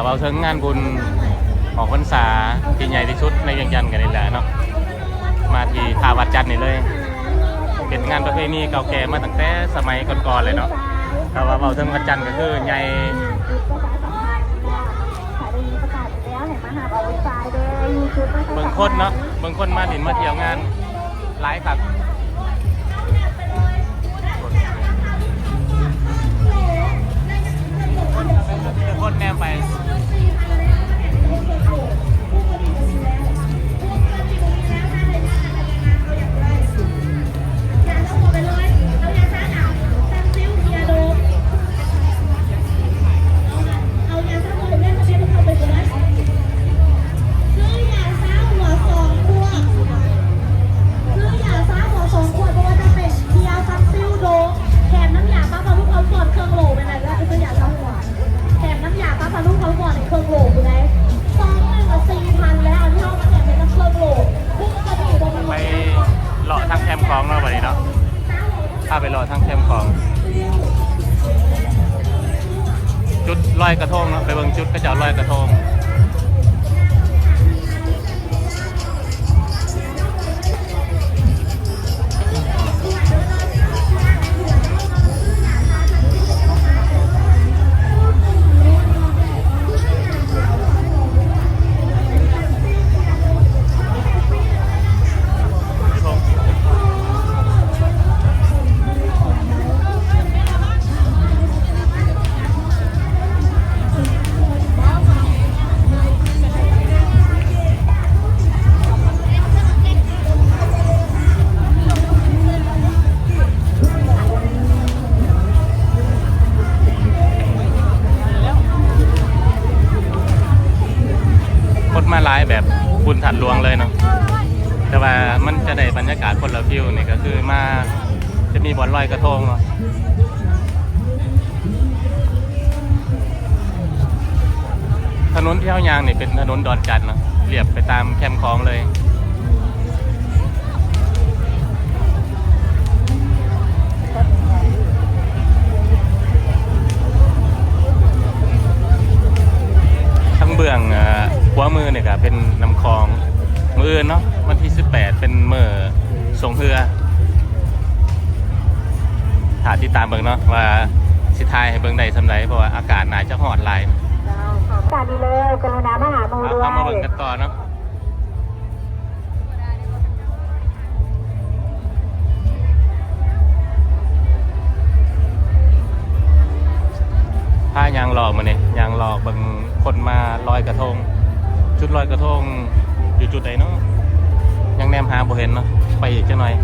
าวเอาเทิงงานบุญออกพรรษาที่ใหญ่ที่สุดในเวียงจันทน์กันนี่แหละเนาะมาที่ท่าวัดจันทร์นี่เลยเป็นงานประเพณีเก่าแก่มาตั้งแต่สมัยก่อนๆเลยเนาะแต่ว่าเอาเทิงวัดจันทร์ก็คือใหญ่เบิ่งคนเนาะเบิ่งคนมาดินมาเที่ยวงานหลายครับ โคนแม่ไป มคมป์ของเนาะวันนี้เนาะพาไปเลาะทางแคมของ จุดลอยกระทงเนาะไปเบิ่งจุดก็จะลอยกระทง ดหลวงเลยเนาะแต่ว่ามันจะได้บรรยากาศคนละฟิวนี่ก็คือมาจะมีบอลลอยกระทงเนาะถนนเที่ยวยางนี่เป็นถนนดอนจันทน์เนาะเรียบไปตามแคมป์คลองเลย ทั้งเบื้องหัวมือเนี่ยก็เป็นน้ำคลอง มืออื่นเนาะวันที่ 18 เป็นเมื่อส่งเรือถาที่ตามเบิ่งเนาะว่าสิทายให้เบิ่งได้สำไรเพราะว่าอากาศน่าจะหอดหลายการดีเลยกรุณามาหาโมเอาด้วยเข้ามาเบิ่งกันต่อเนาะถ้ายางหลอกมาเนี่ยยางหลอกเบิ่งคนมาลอยกระทงจุดลอยกระทง อยู่จุดไหนเนาะยังแนมหาบ่เห็นเนาะไปอีกจังหน่อย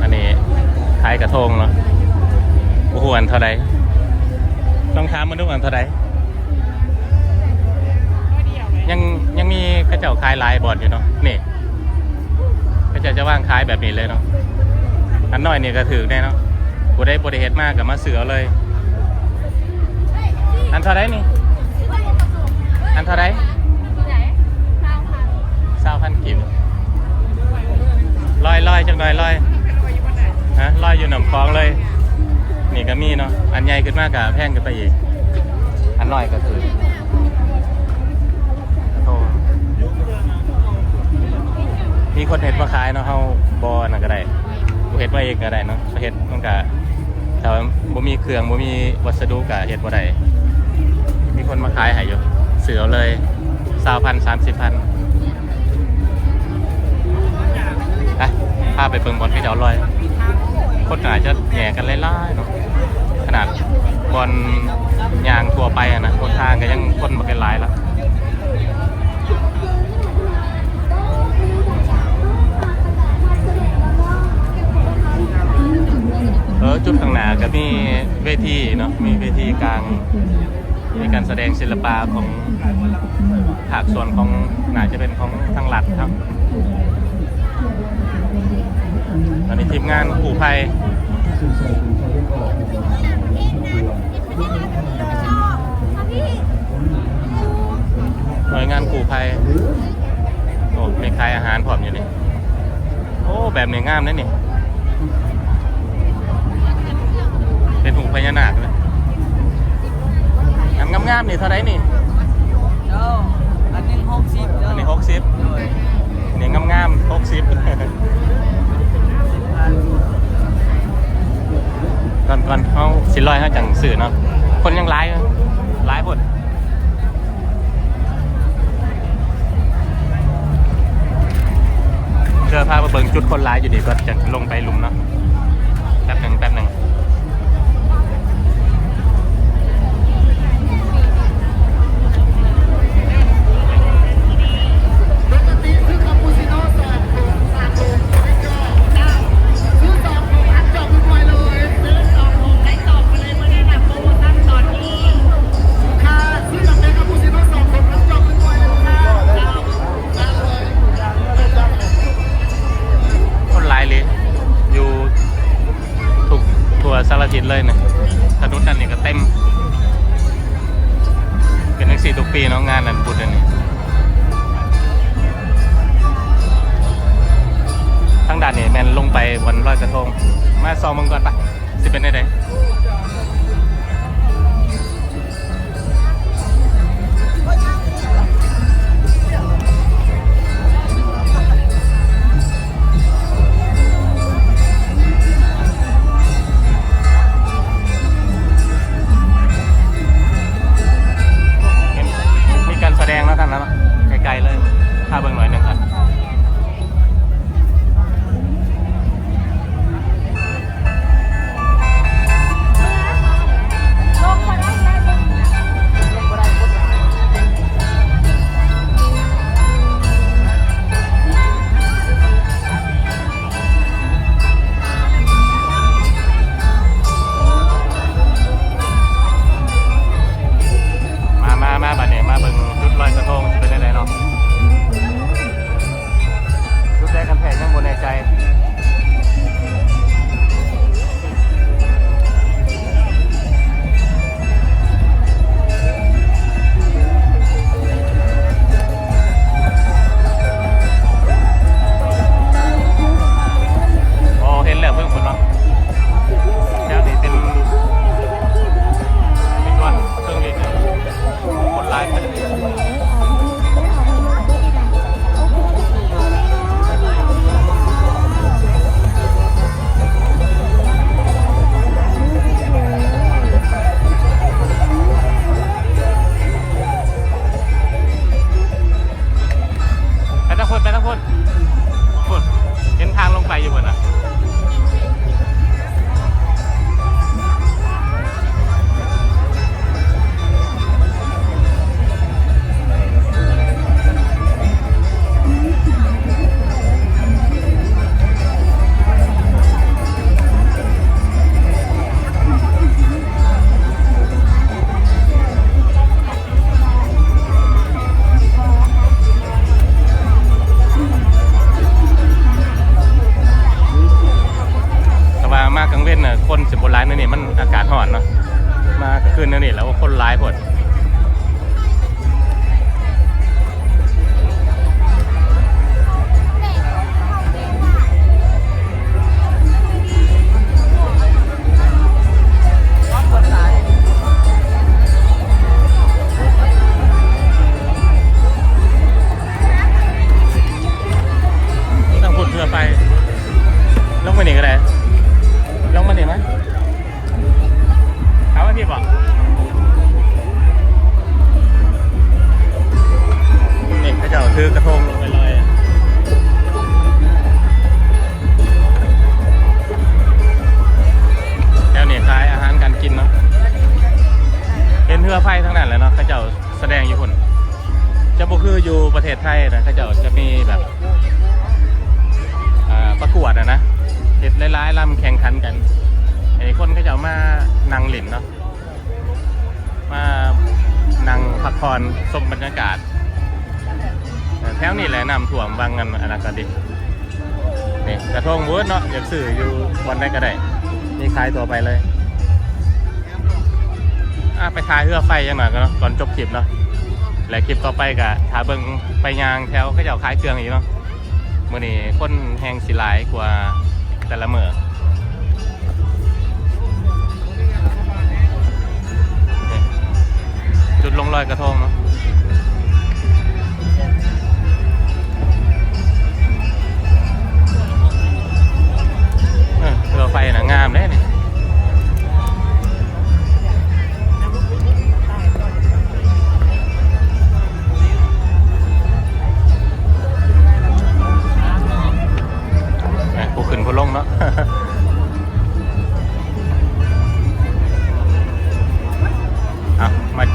อันนี้ขายกระทงเนาะโอ้โหอันเท่าไรต้องถามมันดูอันเท่าไรยังยังมีกระเจ้าขายลายบอดอยู่เนาะนี่กระเจ้าจะว่างขายแบบนี้เลยเนาะอันน้อยนี่ก็ถือแน่เนาะกูได้บริเฮ็ดมากกับมาเสือเลย อันเท่าไรนี่ อันเท่าไรเศร้าพันกิบลอยลอยจังลอยลอยฮะลอยอยู่หนำคลองเลย นี่ก็มีเนาะ อันใหญ่ขึ้นมากกับแพงขึ้นไปอีก อันน้อยก็คือมีคนเห็ดมาขายเนาะเฮาบอน่ะก็ได้กูเห็ดมาเองก็ได้เนาะเห็ดมันก็แต่ว่าบ่มีเครื่องบ่มีวัสดุก็เห็ดบ่ได้ คนมาขายให้อยู่เสือเลยสาวพันสามสิบพันไปพาไปเบิ่งบอลที่เดี๋ยวลอยคนาจจะแหย่กันไล่ๆเนาะขนาดบอลยางทั่วไปอะนะคนทางก็ยังคนมากันหลายล้วเออจุดข้างหน้าก็มีเวทีเนาะมีเวทีกลาง มีการแสดงศิลปะของภาคส่วนของน่าจะเป็นของทางหลัดครับตอนนี้ทีมงานกู้ภัยหน่วยงานกู้ภัยโอ้มีขายอาหารพร้อมอยู่นี่โอ้แบบนี้งามนะนี่พญานาคเลย งามงามๆนี่เท่าไหรนี่เจ้าอันหนึงหกสิบเจ้าอันนี้หกสิบโดยนี่งามงามหกสิบสิบพันก่อนก่อนเขาสิลอยเขาจังสื่อเนาะคนยังร้ายอยู่ร้ายหมดเจอพามาเบิ่งจุดคนร้ายอยู่นี่ก็จะลงไปหลุมเนาะแป๊บหนึ่งแป๊บหนึ่งารทิศเลยเนี่ยถนนนั่นนี่ก็เต็ม เป็นนักสี่ทุกปีเนาะงานนั่นบุญอันนี้ทั้งด่านนี่แมนลงไปวันลอยกระทง มาซองมึงก่อนปะสิเป็นได้ไหน แรกกันยังบนในใจ ทั้งคนไปทั้งคนคนเห็นทางลงไปอยู่บนอะ จะบ่คืออยู่ประเทศไทยนะเขาจะจะมีแบบประกวดอะนะเห็ดหลายๆลำแข่งขันกันไอ้คนก็จะมานั่งหลินเนาะมานั่งพักผ่อนชมบรรยากาศแถวนี้แหละนำถ่วมบางกันอนนาคตดินี่กระทงวิร์ดเนาะอยากซื้ออยู่วันได้ก็ได้นี่ขายตัวไปเลยอะไปถ่ายเรือไฟยังหน่อยก็เนาะก่อนจบคลิปเนาะ และคลิปต่อไปกับถาเบิงไปยางแถวเขาจะเอาขายเครื่องอีกเนาะมื่อนี้คนแหงสิหลายกว่าแต่ละเมือจุดลงรอยกระทงเนาะ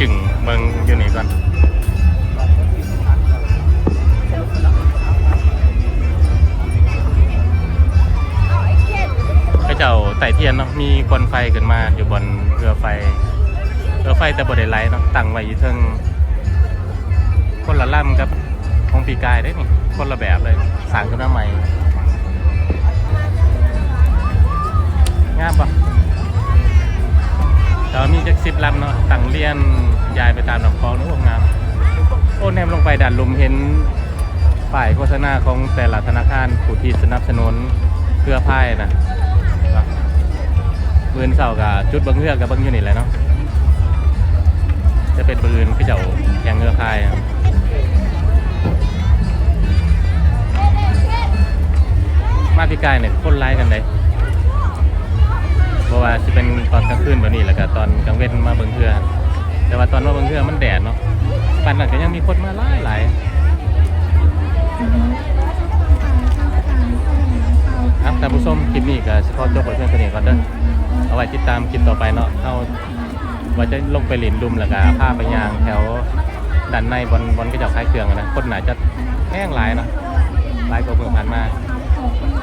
จึงเบิงอยู่นี่ก่อนพระเจ้าไต่เทียนเนาะมีควันไฟขึ้นมาอยู่บนเรือไฟเรือไฟแต่บไดไลท์เนาะตั้งไว้อยู่เทิงคนละล่ำกับของปีกายได้นี่คนละแบบเลยสางขึ้นมาใหม่งามปะ แต่ว่ามีจักสิบลำเนาะตั้งเลียนยายไปตามลำคลองนู้นงามโอ้แนมลงไปดันลุมเห็นป้ายโฆษณาของแต่ละธนาคารผู้ที่สนับสนุนเครือพ่ายนะปืนเสากับจุดบังเฮือกกับบังยู่นี่แหละเนาะจะเป็นปืนที่เจ้าแข่งเครือพ่ายมาพี่กายเนี่ยคนไล่กันเลย เพราะว่าจะเป็นตอนกลางคืนแบบนี้แหละก็ตอนกลางเว้นมาเบิ่งเฮือแต่ว่าตอนมาเบิ่งเฮือมันแดดเนาะปันนั้นก็ยังมีคนมาหลายหลายครับท่านผู้ชมคลิปนี้ก็เฉพาะจบไว้เพียงเท่านี้ก่อนเด้อเอาไว้ติดตามคลิปต่อไปเนาะเอาว่าจะลงไปหลินดุมแล้วก็พาไปยางแถวด้านในบนบนกระจกคล้ายเครื่องนะคนไหนาจะแห้งหลายเนาะหลายกว่าเมืองผ่านมาขอบคุณ